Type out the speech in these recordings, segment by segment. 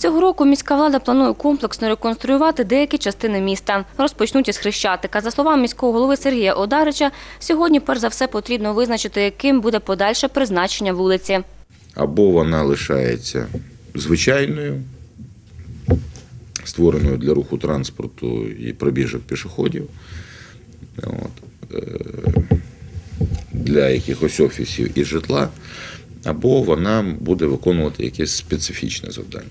Цього року міська влада планує комплексно реконструювати деякі частини міста. Розпочнуть із Хрещатика. За словами міського голови Сергія Одарича, сьогодні перш за все потрібно визначити, яким буде подальше призначення вулиці. або вона лишається звичайною, створеною для руху транспорту і пробіжок пішоходів, от, е, для якихось офісів і житла, або вона буде виконувати якесь специфічне завдання.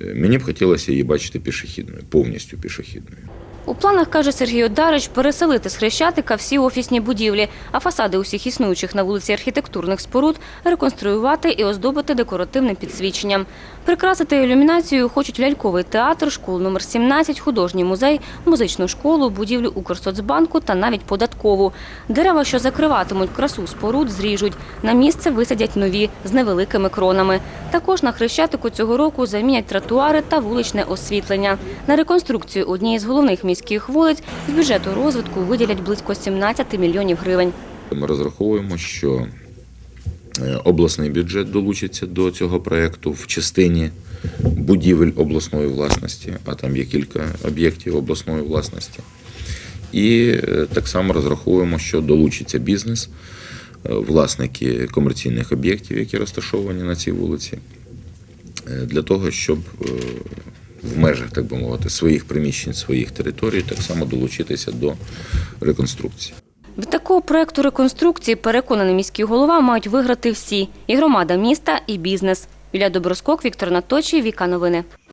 Е, Мені б хотілося її бачити пішохідною, повністю пішохідною. У планах, каже Сергій Одарич, переселити з Хрещатика всі офісні будівлі, а фасади усіх існуючих на вулиці архітектурних споруд реконструювати і оздобити декоративним підсвіченням. Прикрасити ілюмінацією хочуть ляльковий театр, школу номер 17, художній музей, музичну школу, будівлю Укрсоцбанку та навіть податкову. Дерева, що закриватимуть красу споруд, зріжуть. На місце висадять нові з невеликими кронами. Також на Хрещатику цього року замінять тротуари та вуличне освітлення. На реконструкцію однієї з головних міських вулиць з бюджету розвитку виділять близько 17 мільйонів гривень. Ми розраховуємо, що е, обласний бюджет долучиться до цього проєкту в частині будівель обласної власності, а там є кілька об'єктів обласної власності. І е, так само розраховуємо, що долучиться бізнес, е, власники комерційних об'єктів, які розташовані на цій вулиці, для того, щоб е, в межах, так би мовити, своїх приміщень, своїх територій так само долучитися до реконструкції. Від такого проекту реконструкції, переконаний міський голова, мають виграти всі – і громада міста, і бізнес. Юлія Доброскок, Віктор Наточий, Віка Новини.